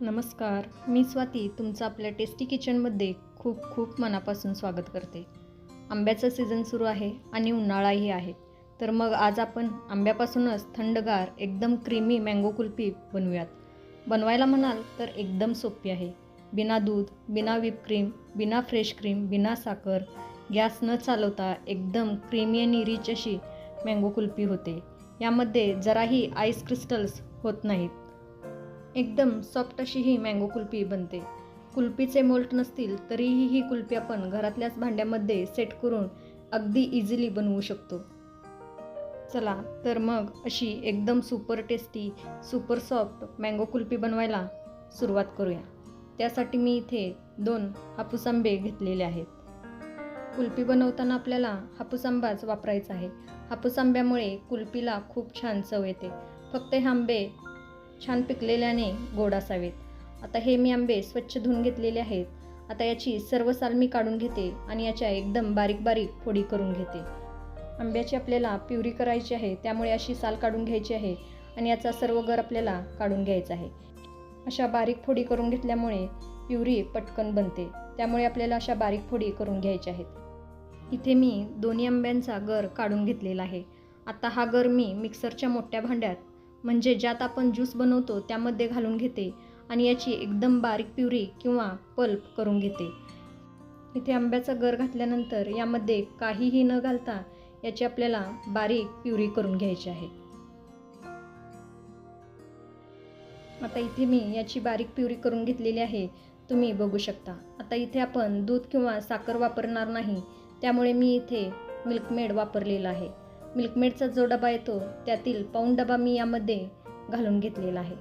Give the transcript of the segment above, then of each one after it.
नमस्कार मी स्वाती तुमचं आपल्या टेस्टी किचनमध्ये खूप खूप मनापासून स्वागत करते. आंब्याचा सीझन सुरू आहे आणि उन्हाळाही आहे. तर मग आज आपण आंब्यापासूनच थंडगार एकदम क्रीमी मँगो कुल्फी बनवूयात. बनवायला म्हणाल तर एकदम सोपी आहे. बिना दूध बिना व्हिप क्रीम बिना फ्रेश क्रीम बिना साखर गॅस न चालवता एकदम क्रीमी आणि रिच अशी मँगो कुल्फी होते. यामध्ये जराही आईस क्रिस्टल्स होत नाहीत. एकदम सॉफ्ट अशी ही मँगो कुल्फी बनते. कुल्फीचे मोल्ट नसतील तरीही ही कुल्फी आपण घरातल्याच भांड्यामध्ये सेट करून अगदी इझिली बनवू शकतो. चला तर मग अशी एकदम super tasty super soft mango kulfi बनवायला सुरुवात करूया. त्यासाठी मी इथे दोन हापूस आंबे घेतलेले आहेत. कुल्फी बनवताना आपल्याला हापूस आंबाच वापरायचा आहे. हापूस आंब्यामुळे कुल्फीला खूप छान चव येते. फक्त हे आंबे छान पिकलेल्याने गोड असावेत. आता हे मी आंबे स्वच्छ धुवून घेतलेले आहेत. आता याची सर्व साल मी काढून घेते आणि याच्या एकदम बारीक बारीक फोडी करून घेते. आंब्याची आपल्याला प्युरी करायची आहे त्यामुळे अशी साल काढून घ्यायची आहे आणि याचा सर्व गर आपल्याला काढून घ्यायचा आहे. अशा बारीक फोडी करून घेतल्यामुळे प्युरी पटकन बनते. त्यामुळे आपल्याला अशा बारीक फोडी करून घ्यायच्या आहेत. इथे मी दोन्ही आंब्यांचा गर काढून घेतलेला आहे. आता हा गर मी मिक्सरच्या मोठ्या भांड्यात म्हणजे ज्यात आपण ज्यूस बनवतो त्यामध्ये घालून घेते आणि याची एकदम बारीक प्युरी किंवा पल्प करून घेते. इथे आंब्याचा गर घातल्यानंतर यामध्ये काहीही न घालता याची आपल्याला बारीक प्युरी करून घ्यायची आहे. आता इथे मी याची बारीक प्युरी करून घेतलेली आहे. तुम्ही बघू शकता. आता इथे आपण दूध किंवा साखर वापरणार नाही. त्यामुळे मी इथे मिल्कमेड वापरलेला आहे. मिल्कमेडचा जो डबा येतो त्यातील पाऊण डबा मी यामध्ये घालून घेतलेला आहे.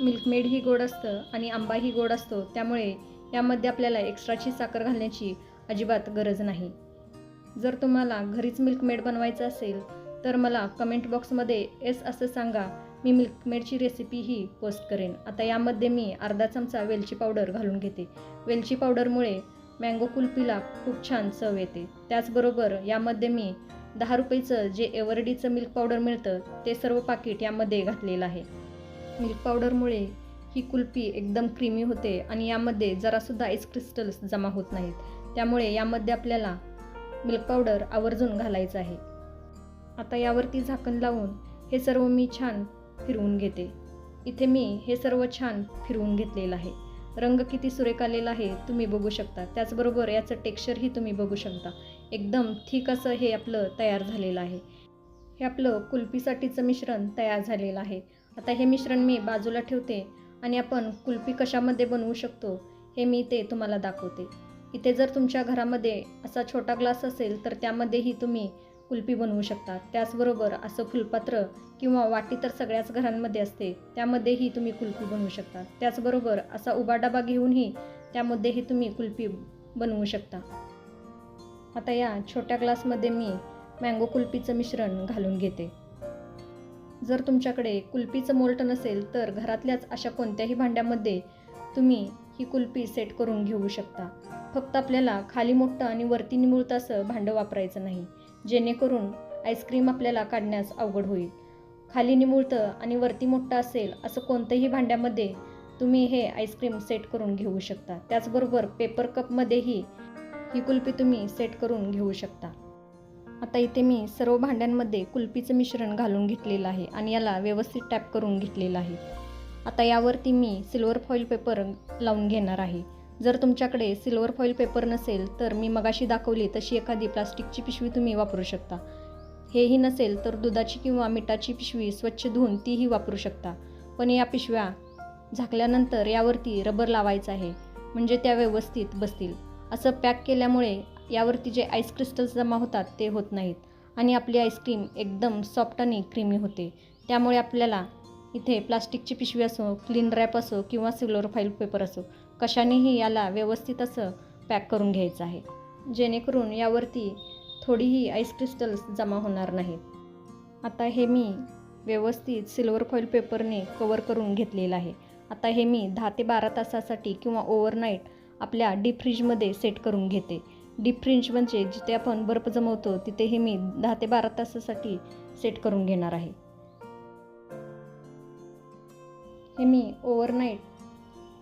मिल्कमेडही गोड असतं आणि आंबाही गोड असतो त्यामुळे यामध्ये आपल्याला एक्स्ट्राची साखर घालण्याची अजिबात गरज नाही. जर तुम्हाला घरीच मिल्कमेड बनवायचं असेल तर मला कमेंट बॉक्समध्ये एस असं सांगा मी मिल्कमेडची रेसिपीही पोस्ट करेन. आता यामध्ये मी अर्धा चमचा वेलची पावडर घालून घेते. वेलची पावडरमुळे मँगो कुल्फीला खूप छान चव येते. त्याचबरोबर यामध्ये मी दहा रुपयेचं जे एव्हरडीचं मिल्क पावडर मिळतं ते सर्व पाकिट यामध्ये घातलेलं आहे. मिल्क पावडरमुळे ही कुल्फी एकदम क्रीमी होते आणि यामध्ये जरासुद्धा आईस क्रिस्टल्स जमा होत नाहीत. त्यामुळे यामध्ये आपल्याला मिल्क पावडर आवर्जून घालायचं आहे. आता यावरती झाकण लावून हे सर्व मी छान फिरवून घेते. इथे मी हे सर्व छान फिरवून घेतलेलं आहे. रंग किती सुरेख आलेला आहे तुम्ही बघू शकता. त्याचबरोबर याचं टेक्स्चरही तुम्ही बघू शकता. एकदम थिक असं हे आपलं तयार झालेलं आहे. हे आपलं कुल्फीसाठीचं मिश्रण तयार झालेलं आहे. आता हे मिश्रण मी बाजूला ठेवते आणि आपण कुल्फी कशामध्ये बनवू शकतो हे मी ते तुम्हाला दाखवते. इथे जर तुमच्या घरामध्ये असा छोटा ग्लास असेल तर त्यामध्येही तुम्ही कुल्फी बनवू शकता त्याचबरोबर असं फुलपात्र किंवा वाटी तर सगळ्याच घरांमध्ये असते. त्यामध्येही तुम्ही कुल्फी बनवू शकता. त्याचबरोबर असा उभा डबा घेऊनही त्यामध्येही तुम्ही कुल्फी बनवू शकता. आता या छोट्या ग्लासमध्ये मी मँगो कुल्फीचं मिश्रण घालून घेते. जर तुमच्याकडे कुल्फीचं मोल्ट नसेल तर घरातल्याच अशा कोणत्याही भांड्यामध्ये तुम्ही ही कुल्फी सेट करून घेऊ शकता. फक्त आपल्याला खाली मोठं आणि वरती निमुळतं असं भांडं वापरायचं नाही. जेणेकरून आईस्क्रीम आपल्याला काढण्यास अवघड होईल. खाली निमुळतं आणि वरती मोठं असेल असं कोणत्याही भांड्यामध्ये तुम्ही हे आईस्क्रीम सेट करून घेऊ शकता. त्याचबरोबर पेपर कपमध्येही ही कुल्फी तुम्ही सेट करून घेऊ शकता. आता इथे मी सर्व भांड्यांमध्ये कुल्फीचं मिश्रण घालून घेतलेलं आहे आणि याला व्यवस्थित टॅप करून घेतलेलं आहे. आता यावरती मी सिल्वर फॉईल पेपर लावून घेणार आहे. जर तुमच्याकडे सिल्वर फॉईल पेपर नसेल तर मी मगाशी दाखवली तशी एखादी प्लास्टिकची पिशवी तुम्ही वापरू शकता. हेही नसेल तर दुधाची किंवा मिठाची पिशवी स्वच्छ धुवून तीही वापरू शकता. पण या पिशव्या झाकल्यानंतर यावरती रबर लावायचं आहे. म्हणजे त्या व्यवस्थित बसतील. असं पॅक केल्यामुळे यावरती जे आईस क्रिस्टल्स जमा होतात ते होत नाहीत. आणि आपली आईस्क्रीम एकदम सॉफ्ट आणि क्रीमी होते. त्यामुळे आपल्याला इथे प्लास्टिकची पिशवी असो क्लीन रॅप असो किंवा सिल्वर फाईल पेपर असो कशानेही याला व्यवस्थित असं पॅक करून घ्यायचं आहे. जेणेकरून यावरती थोडीही आईस क्रिस्टल्स जमा होणार नाहीत. आता हे मी व्यवस्थित सिल्वर फॉईल पेपरने कवर करून घेतलेलं आहे. आता हे मी दहा ते बारा तासासाठी किंवा ओव्हरनाईट आपल्या डीप फ्रीजमध्ये सेट करून घेते. डीप फ्रीज म्हणजे जिथे आपण बर्फ जमवतो तिथे हे मी दहा ते बारा तासासाठी सेट करून घेणार आहे. हे मी ओव्हरनाईट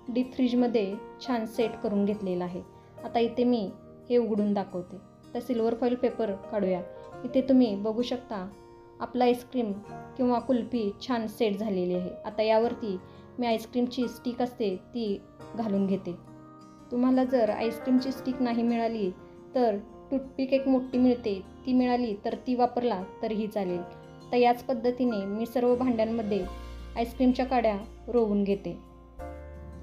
डीप फ्रीजमध्ये छान सेट करून घेतलेलं आहे. आता इथे मी हे उघडून दाखवते. तर सिल्वर फॉईल पेपर काढूया. इथे तुम्ही बघू शकता आपला आईस्क्रीम किंवा कुल्फी छान सेट झालेली आहे. आता यावरती मी आईस्क्रीमची स्टिक असते ती घालून घेते. तुम्हाला जर आईस्क्रीमची स्टिक नाही मिळाली तर टूथपिक एक मोठी मिळते. ती मिळाली तर ती वापरला तरीही चालेल. तर याच पद्धतीने मी सर्व भांड्यांमध्ये आईस्क्रीमच्या काड्या रोवून घेते.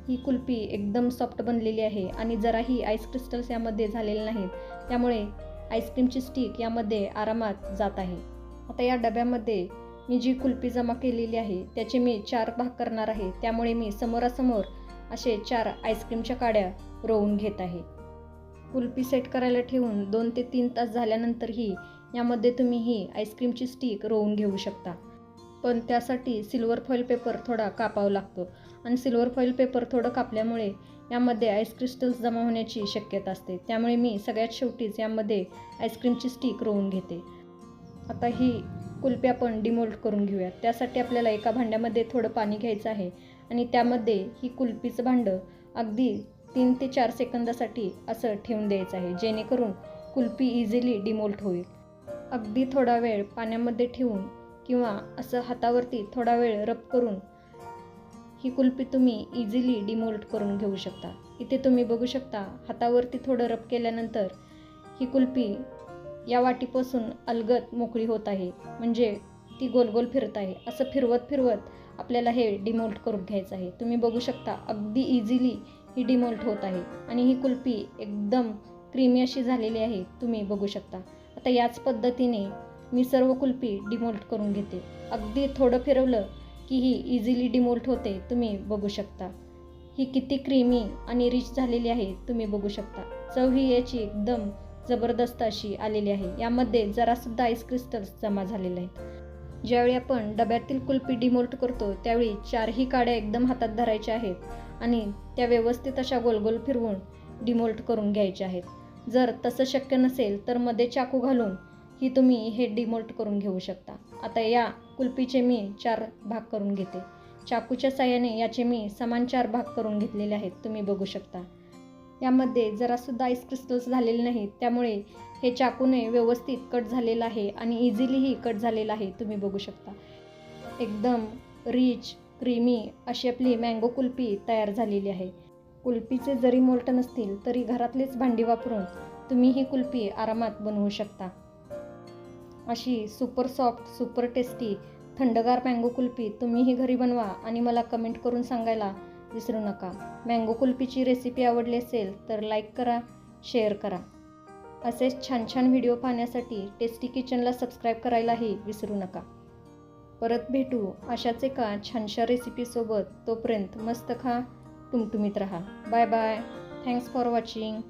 ही कुल्फी एकदम सॉफ्ट बनलेली आहे आणि जराही आईस क्रिस्टल्स यामध्ये झालेले नाहीत. त्यामुळे आईस्क्रीमची स्टिक यामध्ये आरामात जात आहे. आता या डब्यामध्ये मी जी कुल्फी जमा केलेली आहे त्याचे मी चार भाग करणार आहे. त्यामुळे मी समोरासमोर असे चार आईस्क्रीमच्या काड्या रोवून घेत आहे. कुल्फी सेट करायला ठेवून दोन ते तीन तास झाल्यानंतरही यामध्ये तुम्ही ही आईस्क्रीमची स्टिक रोवून घेऊ शकता. पण त्यासाठी सिल्वर फॉईल पेपर थोडा कापावा लागतो. आणि सिल्वर फॉईल पेपर थोडं कापल्यामुळे यामध्ये आईस क्रिस्टल्स जमा होण्याची शक्यता असते. त्यामुळे मी सगळ्यात शेवटीच यामध्ये आईस्क्रीमची स्टिक रोवून घेते. आता ही कुल्पी आपण डिमोल्ट करून घेऊया त्यासाठी आपल्याला एका भांड्यामध्ये थोडं पाणी घ्यायचं आहे. आणि त्यामध्ये ही कुल्पीचं भांडं अगदी तीन ते चार सेकंदासाठी असं ठेवून द्यायचं आहे. जेणेकरून कुल्पी इझिली डिमोल्ट होईल. अगदी थोडा वेळ पाण्यामध्ये ठेवून किंवा असं हातावरती थोडा वेळ रब करून ही कुल्फी तुम्ही इझिली डिमोल्ट करून घेऊ शकता. इथे तुम्ही बघू शकता हातावरती थोडं रब केल्यानंतर ही कुल्फी या वाटीपासून अलगत मोकळी होत आहे. म्हणजे ती गोल गोल फिरत आहे. असं फिरवत फिरवत आपल्याला हे डिमोल्ट करून घ्यायचं आहे. तुम्ही बघू शकता अगदी इझिली ही डिमोल्ट होत आहे. आणि ही कुल्फी एकदम क्रीमी अशी झालेली आहे. तुम्ही बघू शकता. आता याच पद्धतीने मी सर्व कुल्फी डिमोल्ट करून घेते. अगदी थोडं फिरवलं की ही इझिली डिमोल्ट होते तुम्ही बघू शकता. ही किती क्रीमी आणि रिच झालेली आहे तुम्ही बघू शकता. चव ही याची एकदम जबरदस्त अशी आलेली आहे. यामध्ये जरासुद्धा आईस क्रिस्टल्स जमा झालेले आहेत. ज्यावेळी आपण डब्यातील कुल्फी डिमोल्ट करतो त्यावेळी चारही काड्या एकदम हातात धरायच्या आहेत आणि त्या व्यवस्थित अशा गोलगोल फिरवून डिमोल्ट करून घ्यायच्या आहेत. जर तसं शक्य नसेल तर मध्ये चाकू घालून ही तुम्ही हे डिमोल्ट करून घेऊ शकता. आता या कुल्फीचे मी चार भाग करून घेते. चाकूच्या साह्याने याचे मी समान चार भाग करून घेतलेले आहेत तुम्ही बघू शकता. यामध्ये जरासुद्धा आईस क्रिस्टल्स झालेले नाहीत त्यामुळे हे चाकूने व्यवस्थित कट झालेलं आहे आणि इझिलीही कट झालेलं आहे तुम्ही बघू शकता. एकदम रिच क्रीमी अशी आपली मँगो कुल्फी तयार झालेली आहे. कुल्फीचे जरी मोल्ट नसतील तरी घरातलेच भांडी वापरून तुम्ही ही कुल्फी आरामात बनवू शकता. अशी सुपर सॉफ्ट सुपर टेस्टी थंडगार मँगो कुल्फी तुम्हीही घरी बनवा आणि मला कमेंट करून सांगायला विसरू नका. मँगो कुल्फीची रेसिपी आवडली असेल तर लाईक करा शेअर करा. असेच छान छान व्हिडिओ पाहण्यासाठी टेस्टी किचनला सबस्क्राईब करायलाही विसरू नका. परत भेटू अशाच एका छानशा रेसिपीसोबत तोपर्यंत मस्त खा टुमटुमीत राहा. Bye bye thanks for watching